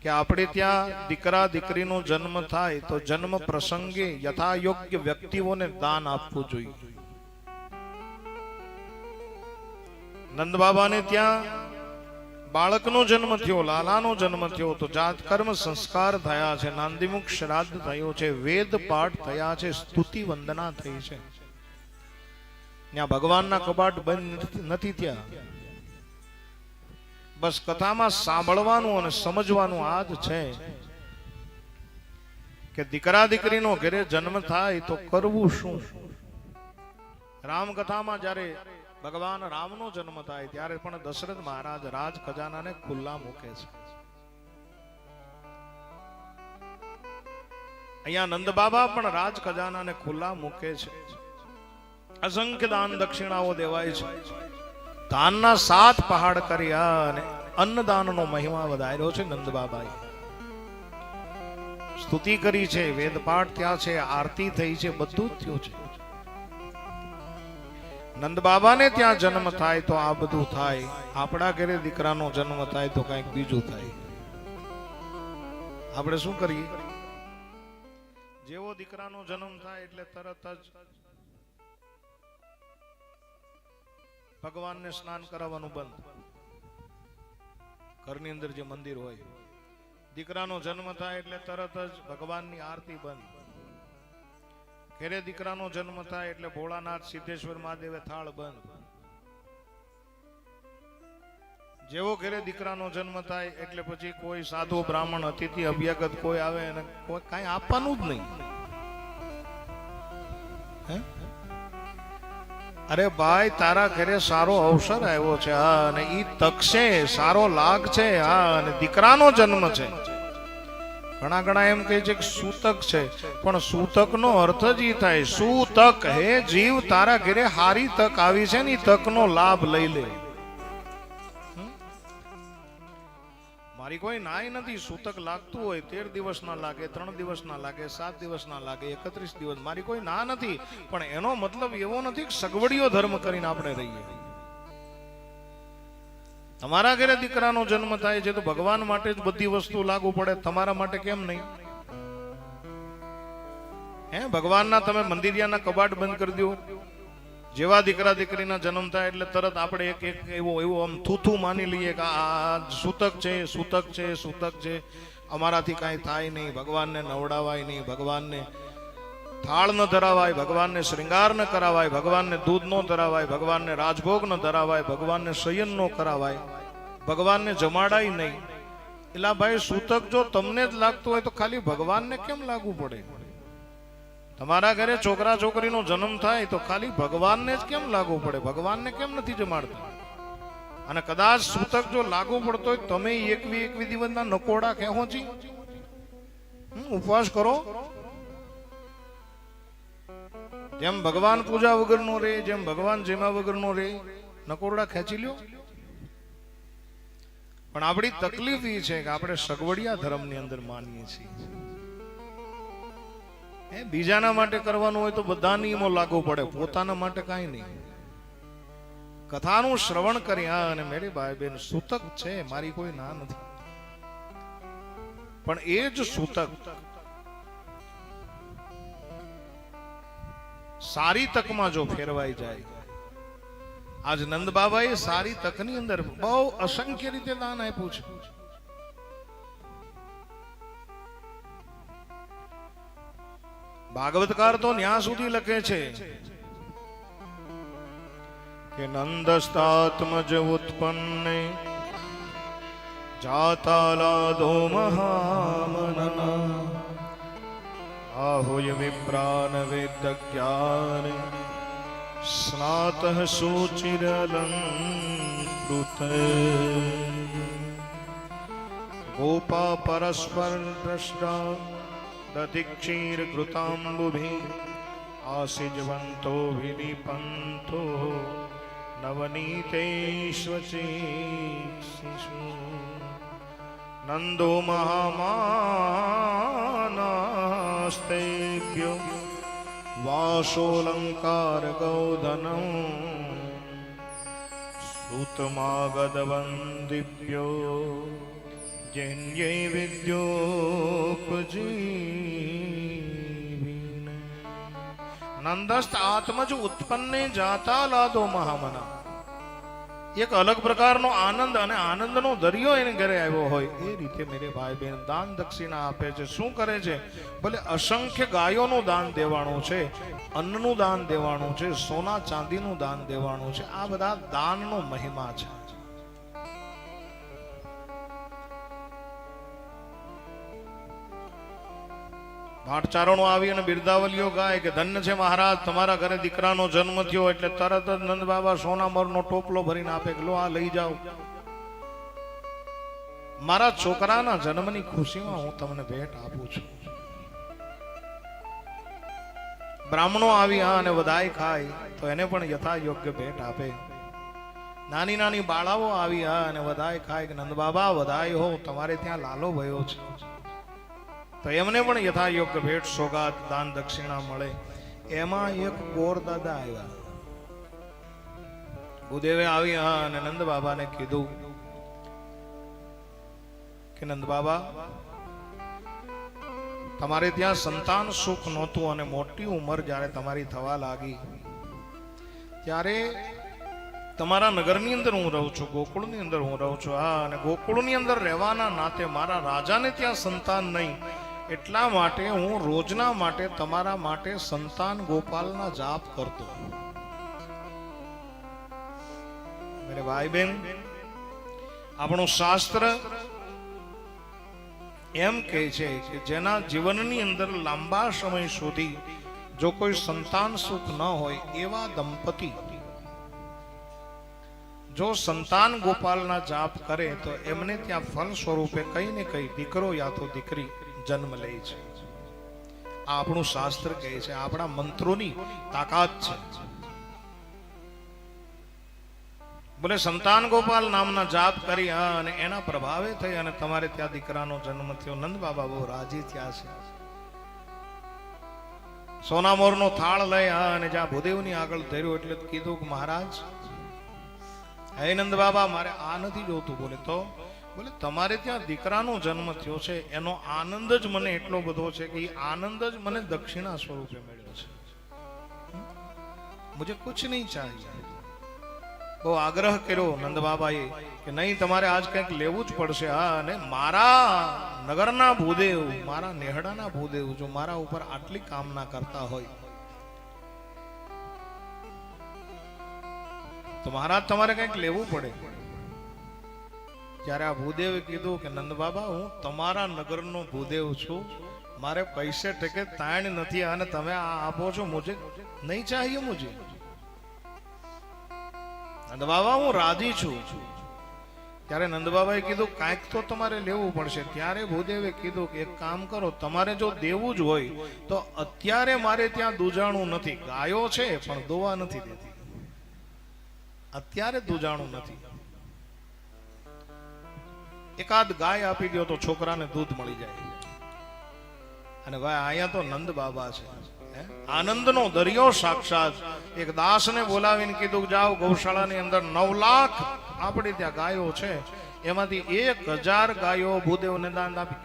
કે આપણે ત્યાં દીકરા, દીકરીનો જન્મ થાય તો જન્મ પ્રસંગે યથાયોગ્ય વ્યક્તિઓને દાન આપવું જોઈએ. નંદ બાબાને ત્યાં બાળકનો જન્મ થયો, લાલાનો જન્મ થયો, તો જાત કર્મ સંસ્કાર થયા છે, નાંદીમુખ શ્રાદ્ધ થયો છે, વેદ પાઠ થયા છે, સ્તુતિ વંદના થઈ છે. ત્યાં ભગવાનના કબાટ બંધ નથી ત્યાં બસ કથામાં સાંભળવાનું અને સમજવાનું આ જ છે કે દીકરા દીકરીનો ઘરે જન્મ થાય તો કરવું શું? રામકથામાં જ્યારે ભગવાન રામનો જન્મ થાય ત્યારે પણ દશરથ મહારાજ રાજ ખજાનાને ખુલ્લા મૂકે છે. અહીંયા નંદ બાબા પણ રાજ ખજાનાને ખુલ્લા મૂકે છે. અસંખ્ય દાન દક્ષિણાઓ દેવાય છે. દાનના સાત પહાડ કર્યા અને અન્નદાનનો મહિમા વધાર્યો છે નંદબાબાએ. સ્તુતિ કરી છે, વેદપાઠ ત્યાં છે, આરતી થઈ છે, બધું થયું છે. નંદબાબાને ત્યાં જન્મ થાય તો આ બધું થાય. આપણા ઘરે દીકરાનો જન્મ થાય તો કંઈક બીજું થાય. આપણે શું કરીએ? જેવો દીકરાનો જન્મ થાય એટલે તરત જ ભગવાનને સ્નાન કરાવવાનું બંધ. ઘરની અંદર જે મંદિર હોય, દીકરાનો જન્મ થાય એટલે તરત જ ભગવાનની આરતી બંધ. ઘેરે દીકરાનો જન્મ થાય એટલે ભોળાનાથ, સિદ્ધેશ્વર મહાદેવે થાળ બંધ. જેવો ઘેરે દીકરાનો જન્મ થાય એટલે પછી કોઈ સાધુ, બ્રાહ્મણ, અતિથિ, અભ્યાગત કોઈ આવે અને કોઈ કાંઈ આપવાનું જ નહીં. અરે ભાઈ, તારા ઘરે સારો અવસર આવ્યો છે, હા, અને ઈ તક છે, સારો લાગ છે, હા, અને દીકરાનો જન્મ છે. ઘણા ઘણા એમ કહે છે કે સૂતક છે, પણ સૂતકનો અર્થ જ ઈ થાય, સૂતક, હે જીવ, તારા ઘરે હારી તક આવી છે ને તકનો લાભ લઈ લે. મારી કોઈ નાય નથી. સૂતક લાગતું હોય, તેર દિવસ ના લાગે, ત્રણ દિવસ ના લાગે, સાત દિવસ ના લાગે, એકત્રીસ દિવસ, મારી કોઈ ના નથી. પણ એનો મતલબ એવો નથી કે સગવડીયો ધર્મ કરીને આપણે રહીએ. તમારા ઘરે દીકરાનો જન્મ થાય છે તો ભગવાન માટે જ બધી વસ્તુ લાગુ પડે. તમારા માટે કેમ નહીં? હે, ભગવાનના તમે મંદિરિયાના કબાટ બંધ કરી દો. જેવા દીકરા દીકરીના જન્મ થાય એટલે તરત આપણે એક એક એવો એવો આમ થૂથું માની લઈએ કે આ સૂતક છે સૂતક છે સૂતક છે. અમારાથી કાંઈ થાય નહીં, ભગવાનને નવડાવાય નહીં, ભગવાનને થાળ ન ધરાવાય, ભગવાનને શ્રૃંગાર ન કરાવાય, ભગવાનને દૂધ ન ધરાવાય, ભગવાનને રાજભોગ ન ધરાવાય, ભગવાનને શયન ન કરાવાય, ભગવાનને જમાડાય નહીં. એટલે ભાઈ, સૂતક જો તમને જ લાગતું હોય તો ખાલી ભગવાનને કેમ લાગવું પડે? તમારા ઘરે છોકરા છોકરીનો જન્મ થાય તો ખાલી ભગવાનને જ કેમ લાગુ પડે? ભગવાનને કેમ નથી જમાડતા? અને કદાચ સૂતક જો લાગુ પડતો હોય તમે એકવી એકવી દિવસના નકોડા ખેંચી હમ, ઉપવાસ કરો. જેમ ભગવાન પૂજા વગરનો રે જેમ ભગવાન જેમા વગરનો રે નકોરડા ખેંચી લ્યો. પણ આપણી તકલીફ એ છે કે આપણે સગવડિયા ધર્મની અંદર માનીએ છીએ. બીજાના માટે કરવાનું હોય તો બધા નિયમો લાગુ પડે. પોતાના માટે કાંઈ નહીં. કથાનું શ્રવણ કર્યા અને મેરી ભાઈ બેન સૂતક છે, મારી કોઈ ના નથી. પણ એ જ સૂતક સારી તકમાં જો ફેરવાઈ જાય, આજ નંદ બાબાએ સારી તકની અંદર બહુ અસંખ્ય રીતે દાન આપ્યું છે. ભાગવતકાર તો ન્યા સુધી લખે છે કે નંદસ્તાત્મજ ઉત્પન્ને જાતાલાદો મહામનના. આહુય વિપ્રાન વેદ જ્ઞાન સ્નાત સુચિરલંકૃત ગોપા પરસ્પર દ્રષ્ટા દધિક્ષીર કૃતાંબુભિ આસિજવંતો વિનિપંતો નવનીતેષ્વચિષુ નંદો મહામાનાસ્તેભ્યો વાસોલંકાર ગૌધનમ સૂતમાગદવંદિભ્યો જૈન્ય વિદ્યોપજીવીન નંદસ્થ આત્મજ ઉત્પન્ને જાતા લાદો મહામના એક અલગ પ્રકારનો આનંદ અને આનંદનો દરિયો એને ઘરે આવ્યો હોય એ રીતે મેરે ભાઈ બહેન દાન દક્ષિણા આપે છે શું કરે છે ભલે અસંખ્ય ગાયોનું દાન દેવાનું છે અન્નનું દાન દેવાનું છે સોના ચાંદીનું દાન દેવાનું છે આ બધા દાનનો મહિમા છે ભાટચારણો આવી અને બિરદાવલીઓ ગાય કે ધન્ય છે મહારાજ, તમારા ઘરે દીકરાનો જન્મ થયો એટલે તરત જ નંદ બાબા સોનામરનો ટોપલો ભરીને આપે કે લો આ લઈ જાઓ. મારા છોકરાના જન્મની ખુશીમાં હું તમને ભેટ આપું છું. બ્રાહ્મણો આવી આ અને વધાઈ ખાય તો એને પણ યથા યોગ્ય ભેટ આપે. નાની નાની બાળાઓ આવી આ અને વધાઈ ખાય કે નંદ બાબા વધાઈ હો, તમારે ત્યાં લાલો ભયો છે. તો એમને પણ યથાયોગ્ય ભેટ, સોગાત, દાન, દક્ષિણા મળે. એમાં એક ગોર દાદા આવ્યા. ભૂદેવે આવી અને નંદ બાબાને કીધું કે, નંદ બાબા, તમારે ત્યાં સંતાન સુખ નહોતું અને મોટી ઉંમર જ્યારે તમારી થવા લાગી, ત્યારે તમારા નગરની અંદર હું રહું છું, ગોકુળની અંદર હું રહું છું. હા, અને ગોકુળની અંદર રહેવાના નાતે મારા રાજાને ત્યાં સંતાન નહીં. એટલા માટે હું રોજના માટે તમારા માટે સંતાન ગોપાલના જાપ કરતો. મેરે ભાઈ બહેન આપણું શાસ્ત્ર એમ કહે છે કે જેના જીવનની અંદર લાંબા સમય સુધી જો કોઈ સંતાન સુખ ન હોય એવા દંપતી. જો સંતાન ગોપાલના જાપ કરે તો એમને ત્યાં ફળ સ્વરૂપે કઈ ને કઈ દીકરો યા તો દીકરી જન્મ લે છે. આપણું શાસ્ત્ર કહે છે આપણા મંત્રોની તાકાત છે. બોલે, સંતાન ગોપાલ નામના જાપ કરી અને એના પ્રભાવે થઈ અને તમારે ત્યાં દીકરાનો જન્મ થયો. નંદ બાબા બહુ રાજી થયા છે. સોનામોરનો થાળ લઈ અને જ્યાં ભૂદેવની આગળ ધર્યો એટલે કીધું કે, મહારાજ, હે નંદ બાબા, મારે આ નથી જોતું. બોલે, તો બોલે, તમારે ત્યાં દીકરાનો જન્મ થયો છે, એનો આનંદ જ મને એટલો બધો છે કે આનંદ જ મને દક્ષિણા સ્વરૂપે મળ્યો છે. મુજે કુછ નહીં ચાહીએ બહુ આગ્રહ કર્યો નંદ બાબાએ કે નહીં, તમારે આજ કંઈક લેવું જ પડશે. હા, અને મારા નગરના ભૂદેવ, મારા નેહડાના ભૂદેવ જો મારા ઉપર આટલી કામના કરતા હોય, તો મહારાજ, તમારે કંઈક લેવું પડે. ત્યારે આ ભૂદેવે કીધું કે, નંદ બાબા, હું તમારા નગરનો ભૂદેવ છું. મારે પૈસે ટકે તાણ નથી અને તમે આ આપો છો મુજે. નહીં ચાહીએ મુજે. નંદ બાબા, હું રાજી છું. ત્યારે નંદ બાબાએ કીધું, કાંઈક તો તમારે લેવું પડશે. ત્યારે ભૂદેવે કીધું કે, એક કામ કરો, તમારે જો દેવું જ હોય, તો અત્યારે મારે ત્યાં દૂજાણું નથી. ગાયો છે, પણ દોવા નથી દેતી. અત્યારે દૂજાણું નથી. એકાદ ગાય આપી દો તો છોકરાને દૂધ મળી જાય. અને ભાઈ, અહીંયા તો નંદ બાબા છે. આનંદ આનંદનો દરિયો સાક્ષાત. એક દાસને બોલાવીને કીધું, જાઓ ગૌશાળાની અંદર નવ લાખ આપણે ત્યાં ગાયો છે. એમાંથી એક હજાર ગાયો ભૂદેવને દાન આપી